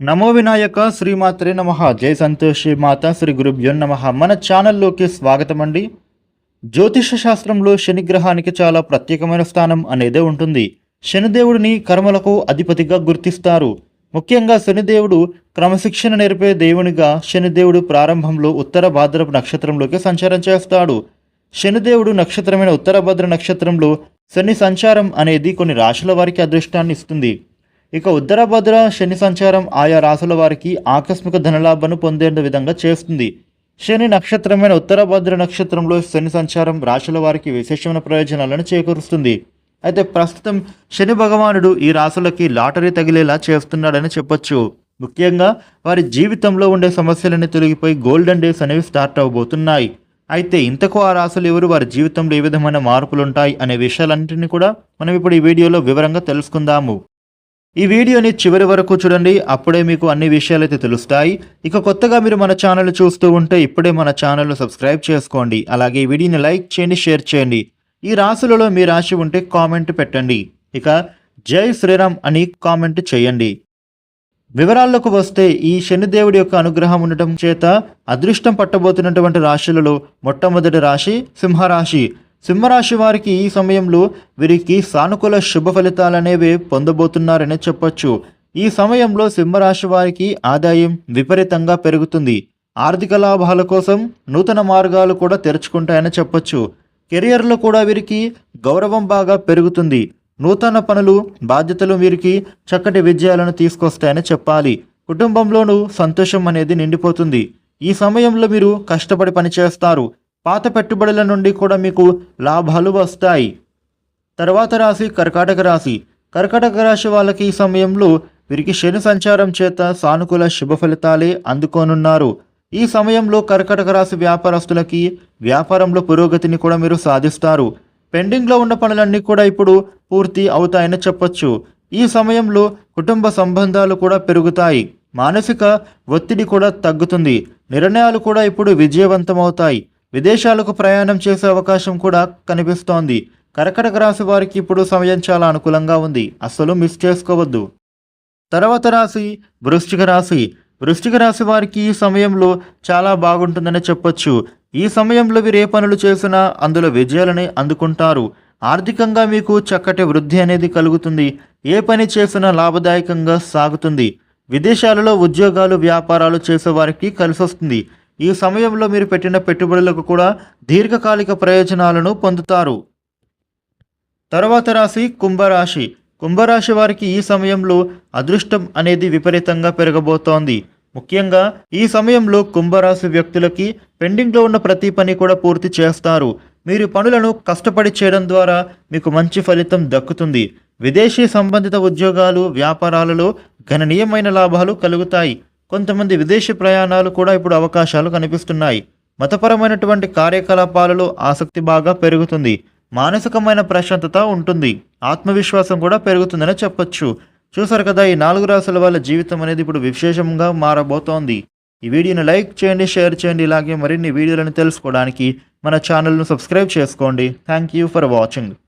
నమో వినాయక శ్రీమాత్రే నమ. జై సంతోషి మాత శ్రీ గురుభ్యో నమ. మన ఛానల్లోకి స్వాగతం అండి. జ్యోతిష శాస్త్రంలో శనిగ్రహానికి చాలా ప్రత్యేకమైన స్థానం అనేదే ఉంటుంది. శనిదేవుడిని కర్మలకు అధిపతిగా గుర్తిస్తారు. ముఖ్యంగా శనిదేవుడు క్రమశిక్షణ నేర్పే దేవునిగా శనిదేవుడు ప్రారంభంలో ఉత్తర భాద్రపు నక్షత్రంలోకి సంచారం చేస్తాడు. శనిదేవుడు నక్షత్రమైన ఉత్తర భద్ర నక్షత్రంలో శని సంచారం అనేది కొన్ని రాశుల వారికి అదృష్టాన్ని ఇస్తుంది. ఇక ఉత్తరభద్ర శని సంచారం ఆయా రాశుల వారికి ఆకస్మిక ధనలాభాన్ని పొందేందు విధంగా చేస్తుంది. శని నక్షత్రమైన ఉత్తరభద్ర నక్షత్రంలో శని సంచారం రాశుల వారికి విశేషమైన ప్రయోజనాలను చేకూరుస్తుంది. అయితే ప్రస్తుతం శని భగవానుడు ఈ రాశులకి లాటరీ తగిలేలా చేస్తున్నాడని చెప్పొచ్చు. ముఖ్యంగా వారి జీవితంలో ఉండే సమస్యలన్నీ తొలగిపోయి గోల్డెన్ డేస్ అనేవి స్టార్ట్ అవబోతున్నాయి. అయితే ఇంతకు ఆ రాశులు ఎవరు? వారి జీవితంలో ఏ విధమైన మార్పులు ఉంటాయి అనే విషయాలన్నింటినీ కూడా మనం ఇప్పుడు ఈ వీడియోలో వివరంగా తెలుసుకుందాము. ఈ వీడియోని చివరి వరకు చూడండి. అప్పుడే మీకు అన్ని విషయాలైతే తెలుస్తాయి. ఇక కొత్తగా మీరు మన ఛానల్ చూస్తూ ఉంటే ఇప్పుడే మన ఛానల్ సబ్స్క్రైబ్ చేసుకోండి. అలాగే ఈ వీడియోని లైక్ చేయండి షేర్ చేయండి. ఈ రాశులలో మీ రాశి ఉంటే కామెంట్ పెట్టండి. ఇక జై శ్రీరామ్ అని కామెంట్ చేయండి. వివరాల్లోకి వస్తే ఈ శనిదేవుడి యొక్క అనుగ్రహం ఉండటం చేత అదృష్టం పట్టబోతున్నటువంటి రాశులలో మొట్టమొదటి రాశి సింహరాశి. సింహరాశి వారికి ఈ సమయంలో వీరికి సానుకూల శుభ ఫలితాలనేవి పొందబోతున్నారని చెప్పొచ్చు. ఈ సమయంలో సింహరాశి వారికి ఆదాయం విపరీతంగా పెరుగుతుంది. ఆర్థిక లాభాల కోసం నూతన మార్గాలు కూడా తెరుచుకుంటాయని చెప్పొచ్చు. కెరియర్లో కూడా వీరికి గౌరవం బాగా పెరుగుతుంది. నూతన పనులు బాధ్యతలు వీరికి చక్కటి విజయాలను తీసుకొస్తాయని చెప్పాలి. కుటుంబంలోనూ సంతోషం అనేది నిండిపోతుంది. ఈ సమయంలో మీరు కష్టపడి పనిచేస్తారు. పాత పెట్టుబడుల నుండి కూడా మీకు లాభాలు వస్తాయి. తర్వాత రాశి కర్కాటక రాశి. కర్కాటక రాశి వాళ్ళకి ఈ సమయంలో వీరికి శని సంచారం చేత సానుకూల శుభ ఫలితాలే అందుకోనున్నారు. ఈ సమయంలో కర్కాటక రాశి వ్యాపారస్తులకి వ్యాపారంలో పురోగతిని కూడా మీరు సాధిస్తారు. పెండింగ్లో ఉన్న పనులన్నీ కూడా ఇప్పుడు పూర్తి అవుతాయని చెప్పొచ్చు. ఈ సమయంలో కుటుంబ సంబంధాలు కూడా పెరుగుతాయి. మానసిక ఒత్తిడి కూడా తగ్గుతుంది. నిర్ణయాలు కూడా ఇప్పుడు విజయవంతమవుతాయి. విదేశాలకు ప్రయాణం చేసే అవకాశం కూడా కనిపిస్తోంది. కర్కటక రాశి వారికి ఇప్పుడు సమయం చాలా అనుకూలంగా ఉంది. అస్సలు మిస్ చేసుకోవద్దు. తర్వాత రాశి వృశ్చిక రాశి. వృశ్చిక రాశి వారికి ఈ సమయంలో చాలా బాగుంటుందని చెప్పొచ్చు. ఈ సమయంలో వీరు ఏ పనులు చేసినా అందులో విజయాలని అందుకుంటారు. ఆర్థికంగా మీకు చక్కటి వృద్ధి అనేది కలుగుతుంది. ఏ పని చేసినా లాభదాయకంగా సాగుతుంది. విదేశాలలో ఉద్యోగాలు వ్యాపారాలు చేసే వారికి కలిసొస్తుంది. ఈ సమయంలో మీరు పెట్టిన పెట్టుబడులకు కూడా దీర్ఘకాలిక ప్రయోజనాలను పొందుతారు. తర్వాత రాశి కుంభరాశి. కుంభరాశి వారికి ఈ సమయంలో అదృష్టం అనేది విపరీతంగా పెరగబోతోంది. ముఖ్యంగా ఈ సమయంలో కుంభరాశి వ్యక్తులకి పెండింగ్లో ఉన్న ప్రతి పని కూడా పూర్తి చేస్తారు. మీరు పనులను కష్టపడి చేయడం ద్వారా మీకు మంచి ఫలితం దక్కుతుంది. విదేశీ సంబంధిత ఉద్యోగాలు వ్యాపారాలలో గణనీయమైన లాభాలు కలుగుతాయి. కొంతమంది విదేశీ ప్రయాణాలు కూడా ఇప్పుడు అవకాశాలు కనిపిస్తున్నాయి. మతపరమైనటువంటి కార్యకలాపాలలో ఆసక్తి బాగా పెరుగుతుంది. మానసికమైన ప్రశాంతత ఉంటుంది. ఆత్మవిశ్వాసం కూడా పెరుగుతుందని చెప్పొచ్చు. చూసారు కదా ఈ నాలుగు రాసుల వాళ్ళ జీవితం అనేది ఇప్పుడు విశేషంగా మారబోతోంది. ఈ వీడియోని లైక్ చేయండి షేర్ చేయండి. ఇలాగే మరిన్ని వీడియోలను తెలుసుకోవడానికి మన ఛానల్ను సబ్స్క్రైబ్ చేసుకోండి. Thank you for watching